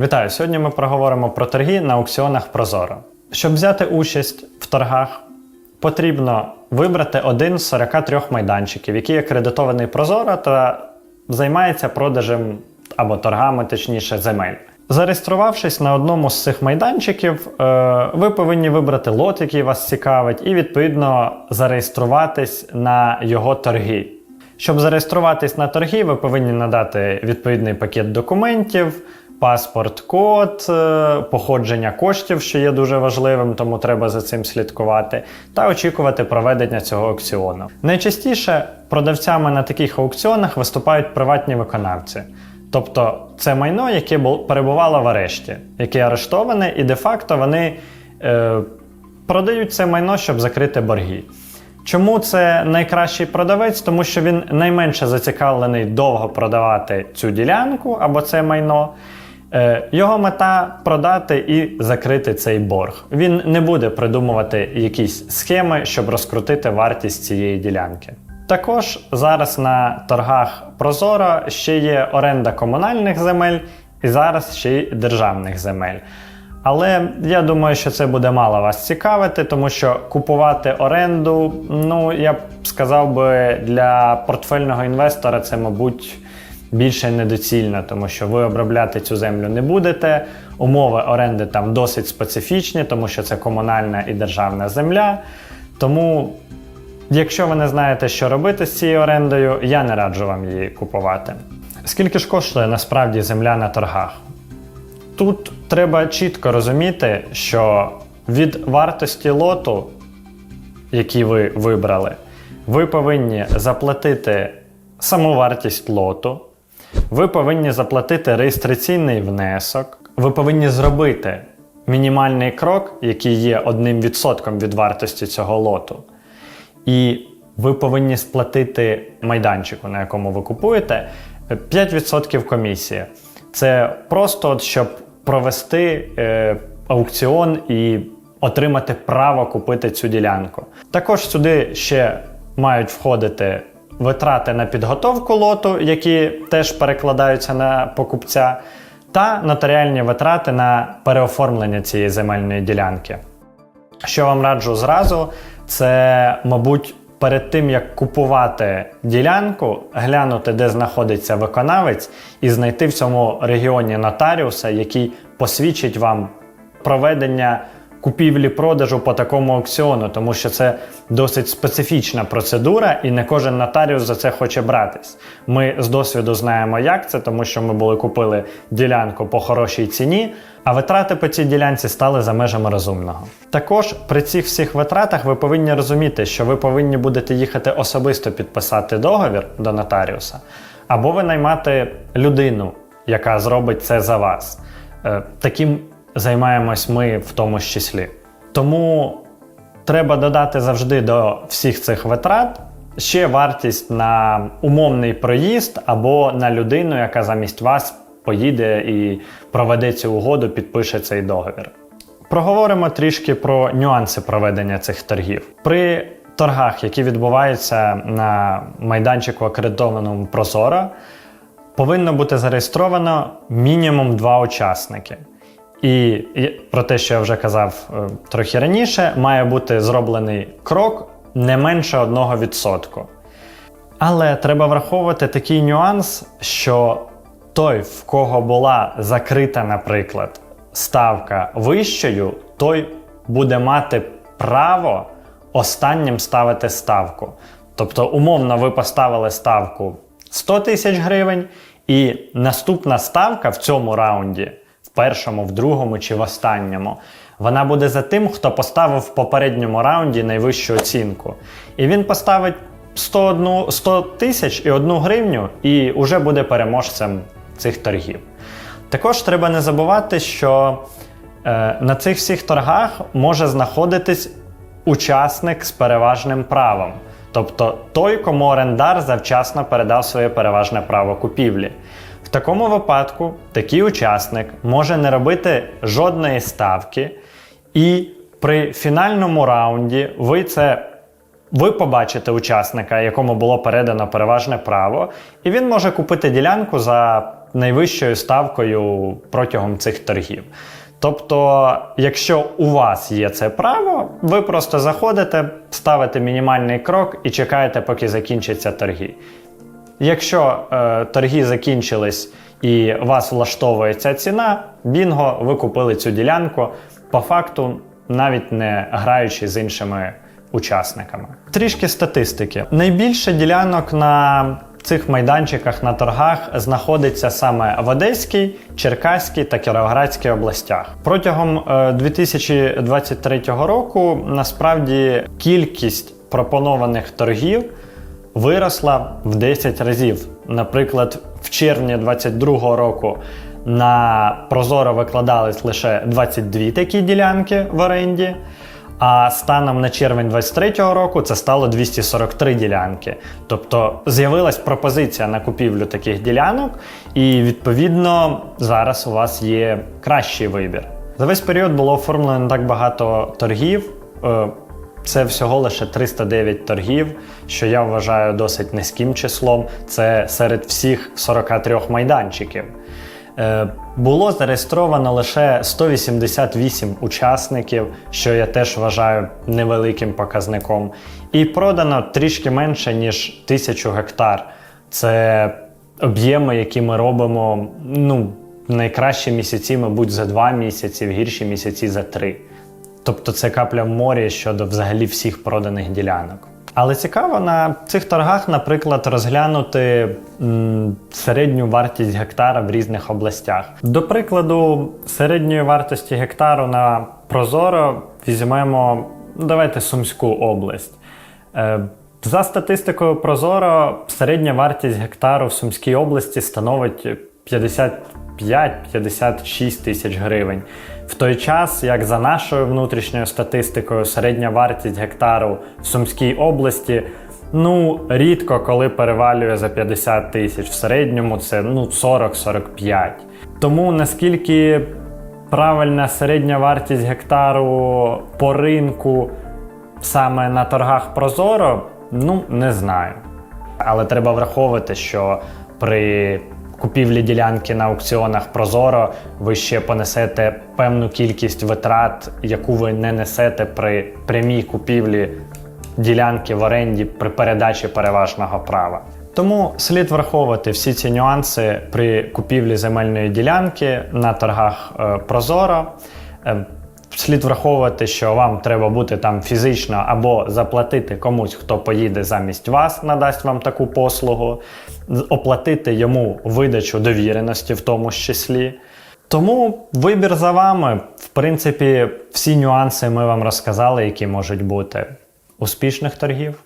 Вітаю! Сьогодні ми проговоримо про торги на аукціонах Прозоро. Щоб взяти участь в торгах, потрібно вибрати один з 43 майданчиків, який акредитований Прозоро та займається продажем або торгами, точніше, земель. Зареєструвавшись на одному з цих майданчиків, е, ви повинні вибрати лот, який вас цікавить, і відповідно зареєструватись на його торги. Щоб зареєструватись на торги, ви повинні надати відповідний пакет документів, паспорт, код, е, походження коштів, що є дуже важливим, тому треба за цим слідкувати, та очікувати проведення цього аукціону. Найчастіше продавцями на таких аукціонах виступають приватні виконавці. Тобто це майно, яке перебувало в арешті, яке арештоване, і де-факто вони е, продають це майно, щоб закрити борги. Чому це найкращий продавець? Тому що він найменше зацікавлений довго продавати цю ділянку або це майно. Е, Його мета продати і закрити цей борг. Він не буде придумувати якісь схеми, щоб розкрутити вартість цієї ділянки. Також зараз на торгах Прозоро ще є оренда комунальних земель і зараз ще й державних земель. Але я думаю, що це буде мало вас цікавити, тому що купувати оренду, ну я б сказав би, для портфельного інвестора це, мабуть, більше недоцільно, тому що ви обробляти цю землю не будете. Умови оренди там досить специфічні, тому що це комунальна і державна земля. Тому, якщо ви не знаєте, що робити з цією орендою, я не раджу вам її купувати. Скільки ж коштує насправді земля на торгах? Тут треба чітко розуміти, що від вартості лоту, який ви вибрали, ви повинні заплатити саму вартість лоту, ви повинні заплатити реєстраційний внесок, ви повинні зробити мінімальний крок, який є одним відсотком від вартості цього лоту. І ви повинні сплатити майданчику, на якому ви купуєте, 5% комісії. Це просто от, щоб провести е, аукціон і отримати право купити цю ділянку. Також сюди ще мають входити витрати на підготовку лоту, які теж перекладаються на покупця, та нотаріальні витрати на переоформлення цієї земельної ділянки. Що вам раджу зразу, це, мабуть, перед тим як купувати ділянку, глянути, де знаходиться виконавець, і знайти в цьому регіоні нотаріуса, який посвідчить вам проведення купівлі-продажу по такому аукціону, тому що це досить специфічна процедура, і не кожен нотаріус за це хоче братись. Ми з досвіду знаємо, як це, тому що ми були купили ділянку по хорошій ціні, а витрати по цій ділянці стали за межами розумного. Також при цих всіх витратах ви повинні розуміти, що ви повинні будете їхати особисто підписати договір до нотаріуса, або ви наймати людину, яка зробить це за вас. Е, Таким займаємось ми в тому ж числі. Тому треба додати завжди до всіх цих витрат ще вартість на умовний проїзд або на людину, яка замість вас поїде і проведе цю угоду, підпише цей договір. Проговоримо трішки про нюанси проведення цих торгів. При торгах, які відбуваються на майданчику акредитованому Прозоро, повинно бути зареєстровано мінімум два учасники. І, про те, що я вже казав е, трохи раніше, має бути зроблений крок не менше 1%. Але треба враховувати такий нюанс, що той, в кого була закрита, наприклад, ставка вищою, той буде мати право останнім ставити ставку. Тобто, умовно, ви поставили ставку 100 тисяч гривень, і наступна ставка в цьому раунді, першому, в другому чи в останньому, вона буде за тим, хто поставив в попередньому раунді найвищу оцінку. І він поставить 101 100 тисяч і 1 гривню, і вже буде переможцем цих торгів. Також треба не забувати, що е, на цих всіх торгах може знаходитись учасник з переважним правом, тобто той, кому орендар завчасно передав своє переважне право купівлі. Такому випадку такий учасник може не робити жодної ставки, і при фінальному раунді ви це ви побачите учасника, якому було передано переважне право, і він може купити ділянку за найвищою ставкою протягом цих торгів. Тобто, якщо у вас є це право, ви просто заходите, ставите мінімальний крок і чекаєте, поки закінчаться торги. Якщо е, торги закінчились і вас влаштовує ця ціна, бінго, ви купили цю ділянку по факту, навіть не граючи з іншими учасниками. Трішки статистики. Найбільше ділянок на цих майданчиках на торгах знаходиться саме в Одеській, Черкаській та Кіровоградській областях. Протягом е, 2023 року насправді кількість пропонованих торгів виросла в 10 разів. Наприклад, в червні 2022 року на Прозоро викладались лише 22 такі ділянки в оренді. А станом на червень 2023 року це стало 243 ділянки. Тобто з'явилась пропозиція на купівлю таких ділянок, і відповідно зараз у вас є кращий вибір. За весь період було оформлено не так багато торгів. Це всього лише 309 торгів, що я вважаю досить низьким числом. Це серед всіх 43 майданчиків. Е, Було зареєстровано лише 188 учасників, що я теж вважаю невеликим показником. І продано трішки менше, ніж тисячу гектар. Це об'єми, які ми робимо ну, найкращі місяці, мабуть, за два місяці, в гірші місяці за три. Тобто це капля в морі щодо взагалі всіх проданих ділянок. Але цікаво на цих торгах, наприклад, розглянути м, середню вартість гектара в різних областях. До прикладу, середньої вартості гектару на Прозоро візьмемо, ну, давайте Сумську область. Е, за статистикою Прозоро, середня вартість гектару в Сумській області становить 55-56 тисяч гривень. В той час, як за нашою внутрішньою статистикою, середня вартість гектару в Сумській області ну рідко коли перевалює за 50 тисяч. В середньому це ну 40-45. Тому наскільки правильна середня вартість гектару по ринку саме на торгах Прозоро, ну не знаю. Але треба враховувати, що при купівлі ділянки на аукціонах Прозоро ви ще понесете певну кількість витрат, яку ви не несете при прямій купівлі ділянки в оренді при передачі переважного права. Тому слід враховувати всі ці нюанси при купівлі земельної ділянки на торгах е, Прозоро. Слід враховувати, що вам треба бути там фізично або заплатити комусь, хто поїде замість вас, надасть вам таку послугу, оплатити йому видачу довіреності, в тому ж числі. Тому вибір за вами. В принципі, всі нюанси ми вам розказали, які можуть бути. Успішних торгів!